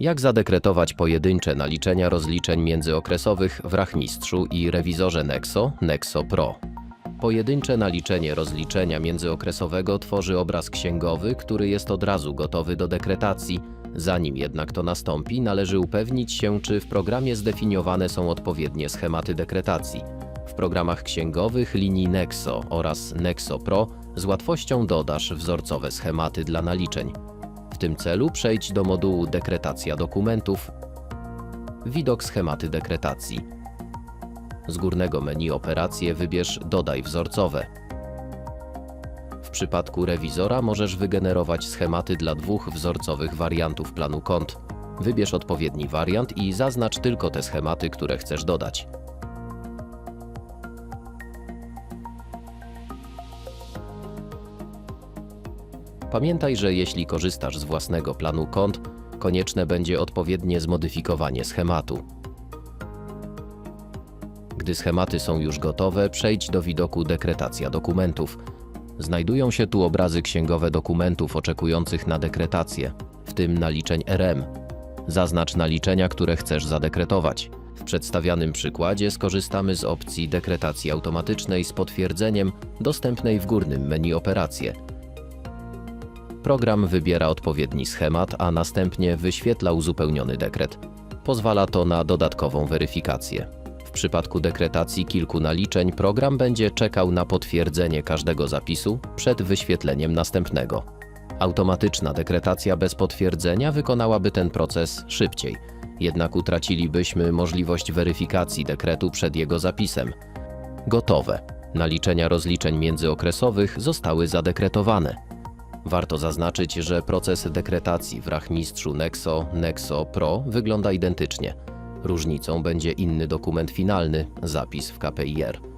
Jak zadekretować pojedyncze naliczenia rozliczeń międzyokresowych w rachmistrzu i rewizorze Nexo, Nexo Pro? Pojedyncze naliczenie rozliczenia międzyokresowego tworzy obraz księgowy, który jest od razu gotowy do dekretacji. Zanim jednak to nastąpi, należy upewnić się, czy w programie zdefiniowane są odpowiednie schematy dekretacji. W programach księgowych linii Nexo oraz Nexo Pro z łatwością dodasz wzorcowe schematy dla naliczeń. W tym celu przejdź do modułu Dekretacja dokumentów, widok schematy dekretacji. Z górnego menu Operacje wybierz Dodaj wzorcowe. W przypadku rewizora możesz wygenerować schematy dla dwóch wzorcowych wariantów planu kont. Wybierz odpowiedni wariant i zaznacz tylko te schematy, które chcesz dodać. Pamiętaj, że jeśli korzystasz z własnego planu kont, konieczne będzie odpowiednie zmodyfikowanie schematu. Gdy schematy są już gotowe, przejdź do widoku Dekretacja dokumentów. Znajdują się tu obrazy księgowe dokumentów oczekujących na dekretację, w tym naliczeń RM. Zaznacz naliczenia, które chcesz zadekretować. W przedstawianym przykładzie skorzystamy z opcji dekretacji automatycznej z potwierdzeniem dostępnej w górnym menu Operacje. Program wybiera odpowiedni schemat, a następnie wyświetla uzupełniony dekret. Pozwala to na dodatkową weryfikację. W przypadku dekretacji kilku naliczeń program będzie czekał na potwierdzenie każdego zapisu przed wyświetleniem następnego. Automatyczna dekretacja bez potwierdzenia wykonałaby ten proces szybciej, jednak utracilibyśmy możliwość weryfikacji dekretu przed jego zapisem. Gotowe. Naliczenia rozliczeń międzyokresowych zostały zadekretowane. Warto zaznaczyć, że proces dekretacji w rachmistrzu Nexo Nexo Pro wygląda identycznie. Różnicą będzie inny dokument finalny, zapis w KPIR.